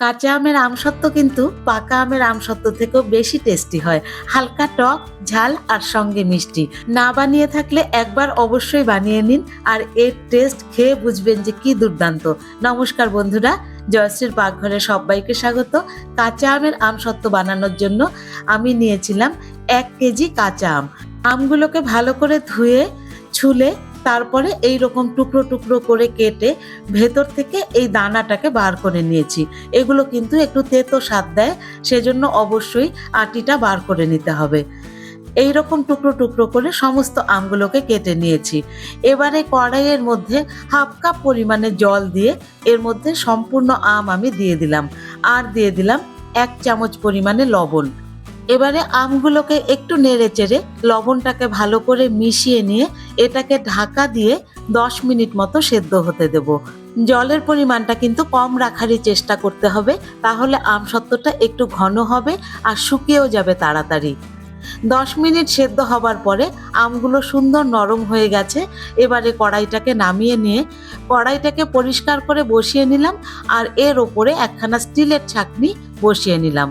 কাঁচা আমের আমসত্ব কিন্তু পাকা আমের আমসত্ব থেকেও বেশি টেস্টি হয়। হালকা টক, ঝাল আর সঙ্গে মিষ্টি। না বানিয়ে থাকলে একবার অবশ্যই বানিয়ে নিন আর এর টেস্ট খেয়ে বুঝবেন যে কি দুর্দান্ত। নমস্কার বন্ধুরা, জয়শ্রীর পাকঘরে সবাইকে স্বাগত। কাঁচা আমের আমসত্ব বানানোর জন্য আমি নিয়েছিলাম এক কেজি কাঁচা আম। আমগুলোকে ভালো করে ধুয়ে, ছুলে তারপরে এই রকম টুকরো টুকরো করে কেটে ভেতর থেকে এই দানাটাকে বার করে নিয়েছি। এগুলো কিন্তু একটু তেতো স্বাদ দেয়, সেজন্য অবশ্যই আটিটা বার করে নিতে হবে। এই রকম টুকরো টুকরো করে সমস্ত আমগুলোকে কেটে নিয়েছি। এবারে কড়াইয়ের মধ্যে হাফ কাপ পরিমাণে জল দিয়ে এর মধ্যে সম্পূর্ণ আম আমি দিয়ে দিলাম। আর দিয়ে দিলাম এক চামচ পরিমাণে লবণ। এবারে আমগুলোকে একটু নেড়ে চেড়ে লবণটাকে ভালো করে মিশিয়ে নিয়ে এটাকে ঢাকা দিয়ে দশ মিনিট মতো সেদ্ধ হতে দেব। জলের পরিমাণটা কিন্তু কম রাখারই চেষ্টা করতে হবে, তাহলে আম সত্ত্বটা একটু ঘন হবে আর শুকিয়েও যাবে তাড়াতাড়ি। দশ মিনিট সেদ্ধ হবার পরে আমগুলো সুন্দর নরম হয়ে গেছে, এবারে কড়াইটাকে নামিয়ে নিয়ে কড়াইটাকে পরিষ্কার করে বসিয়ে নিলাম আর এর ওপরে একখানা স্টিলের ছাকনি বসিয়ে নিলাম।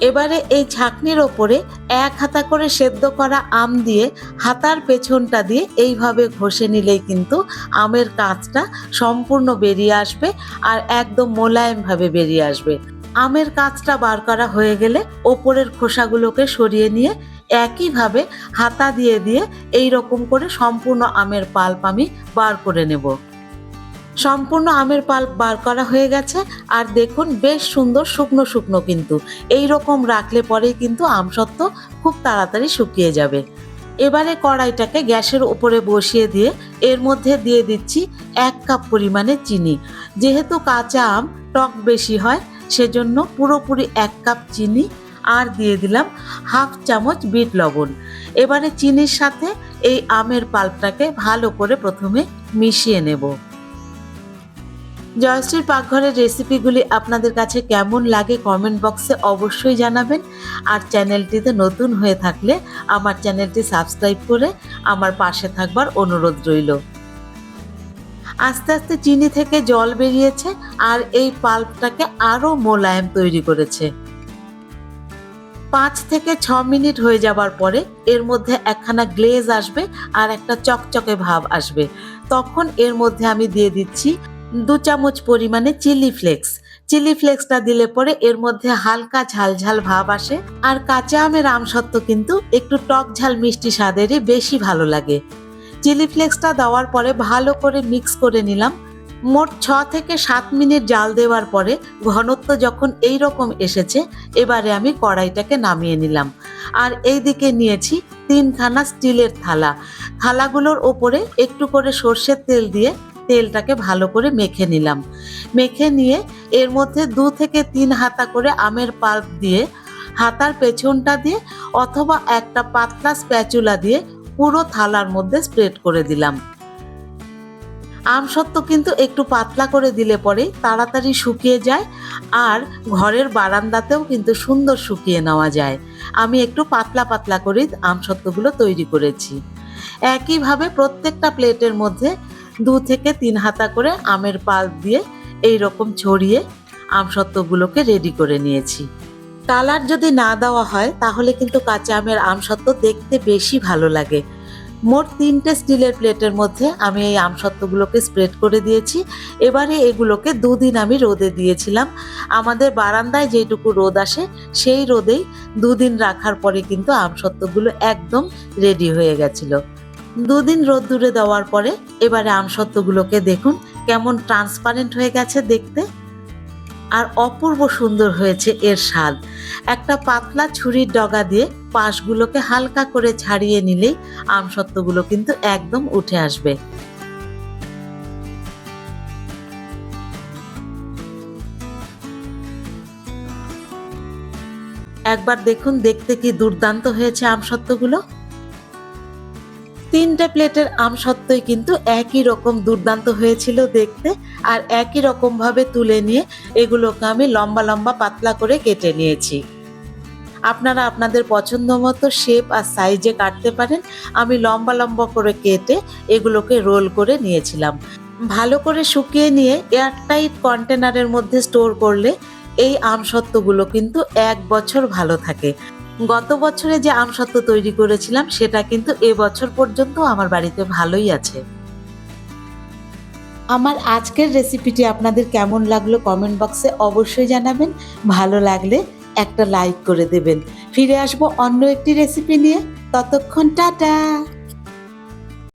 এবারে এই ছাকনির ওপরে এক হাতা করে সেদ্ধ করা আম দিয়ে হাতার পেছনটা দিয়ে এইভাবে ঘষে নিলেই কিন্তু আমের কাঁচটা সম্পূর্ণ বেরিয়ে আসবে আর একদম মোলায়েমভাবে বেরিয়ে আসবে। আমের কাঁচটা বার করা হয়ে গেলে ওপরের খোসাগুলোকে সরিয়ে নিয়ে একইভাবে হাতা দিয়ে দিয়ে এই রকম করে সম্পূর্ণ আমের পাল্প আমি বার করে নেব। সম্পূর্ণ আমের পাল্প বার করা হয়ে গেছে, আর দেখুন বেশ সুন্দর শুকনো শুকনো কিন্তু। এই রকম রাখলে পরেই কিন্তু আম আমসত্ত্ব খুব তাড়াতাড়ি শুকিয়ে যাবে। এবারে কড়াইটাকে গ্যাসের উপরে বসিয়ে দিয়ে এর মধ্যে দিয়ে দিচ্ছি এক কাপ পরিমাণে চিনি। যেহেতু কাঁচা আম, টক বেশি হয়, সেজন্য পুরোপুরি এক কাপ চিনি আর দিয়ে দিলাম হাফ চামচ বিট লবণ। এবারে চিনির সাথে এই আমের পাল্পটাকে ভালো করে প্রথমে মিশিয়ে নেব। জয়শ্রীর পাকঘরের রেসিপিগুলি আপনাদের কাছে কেমন লাগে কমেন্ট বক্সে অবশ্যই জানাবেন। আর চ্যানেলটিতে নতুন হয়ে থাকলে আমার চ্যানেলটি সাবস্ক্রাইব করে আমার পাশে থাকবার অনুরোধ রইল। আস্তে আস্তে চিনি থেকে জল বেরিয়েছে আর এই পাল্পটাকে আরও মোলায়েম তৈরি করেছে। পাঁচ থেকে ছ মিনিট হয়ে যাবার পরে এর মধ্যে একখানা গ্লেজ আসবে আর একটা চকচকে ভাব আসবে। তখন এর মধ্যে আমি দিয়ে দিচ্ছি দু চামচ পরিমাণে চিলি ফ্লেক্স। চিলি ফ্লেক্সটা দিলে পরে এর মধ্যে হালকা ঝাল ঝাল ভাব আসে। আর কাঁচা আমের আমসত্ব কিন্তু একটু টক ঝাল মিষ্টি স্বাদেরই বেশি ভালো লাগে। চিলি ফ্লেক্সটা দেওয়ার পরে ভালো করে মিক্স করে নিলাম। মোট ছ থেকে সাত মিনিট জাল দেওয়ার পরে ঘনত্ব যখন এই রকম এসেছে, এবারে আমি কড়াইটাকে নামিয়ে নিলাম। আর এই দিকে নিয়েছি তিনখানা স্টিলের থালা। থালাগুলোর ওপরে একটু করে সর্ষের তেল দিয়ে তেলটাকে ভালো করে মেখে নিলাম। মেখে নিয়ে এর মধ্যে দু থেকে তিন হাতা করে আমের পাল্প দিয়ে, হাতার পেছনটা দিয়ে অথবা একটা পাতলা স্প্যাচুলা দিয়ে পুরো থালার মধ্যে স্প্রেড করে দিলাম। আমসত্ত্ব কিন্তু একটু পাতলা করে দিলে পরে তাড়াতাড়ি শুকিয়ে যায় আর ঘরের বারান্দাতেও কিন্তু সুন্দর শুকিয়ে নেওয়া যায়। আমি একটু পাতলা পাতলা করে আমসত্ত্বগুলো তৈরি করেছি। একইভাবে প্রত্যেকটা প্লেটের মধ্যে দু থেকে তিন হাতা করে আমের পাল্প দিয়ে এই রকম ছড়িয়ে আমসত্ত্বগুলোকে রেডি করে নিয়েছি। কালার যদি না দেওয়া হয়, তাহলে কিন্তু কাঁচা আমের আমসত্ত্ব দেখতে বেশি ভালো লাগে। মোট তিনটে স্টিলের প্লেটের মধ্যে আমি এই আমসত্ত্বগুলোকে স্প্রেড করে দিয়েছি। এবারে এগুলোকে দুদিন আমি রোদে দিয়েছিলাম। আমাদের বারান্দায় যেটুকু রোদ আসে, সেই রোদেই দুদিন রাখার পরে কিন্তু আমসত্ত্বগুলো একদম রেডি হয়ে গেছিল। দুদিন রোদ্দুরে দেওয়ার পরে এবারে আমসত্ত্বগুলোকে দেখুন, কেমন ট্রান্সপারেন্ট হয়ে গেছে দেখতে। আর অপূর্ব সুন্দর হয়েছে এর স্বাদ একটা পাতলা ছুরির ডগা দিয়ে পাশগুলোকে হালকা করে ছাড়িয়ে নিলেই আমসত্ত্বগুলো কিন্তু একদম উঠে আসবে। একবার দেখুন, দেখতে কি দুর্দান্ত হয়েছে আমসত্ত্বগুলো। তিনটে প্লেটের আম সত্ত্বই কিন্তু একই রকম দুর্দান্ত হয়েছিল দেখতে আর একই রকম ভাবে তুলে নিয়ে এগুলোকে আমি লম্বা লম্বা পাতলা করে কেটে নিয়েছি। আপনারা আপনাদের পছন্দ মতো শেপ আর সাইজে কাটতে পারেন। আমি লম্বা লম্বা করে কেটে এগুলোকে রোল করে নিয়েছিলাম। ভালো করে শুকিয়ে নিয়ে এয়ারটাইট কন্টেনারের মধ্যে স্টোর করলে এই আমসত্ত্বগুলো কিন্তু এক বছর ভালো থাকে। গত বছরে যে আমসত্ত্ব তৈরি করেছিলাম, সেটা কিন্তু এবছর পর্যন্ত আমার বাড়িতে ভালোই আছে। আমার আজকের রেসিপিটি আপনাদের কেমন লাগল কমেন্ট বক্সে অবশ্যই জানাবেন। ভালো লাগলে একটা লাইক করে দেবেন। ফিরে আসব অন্য একটি রেসিপি নিয়ে। ততক্ষণ টাটা!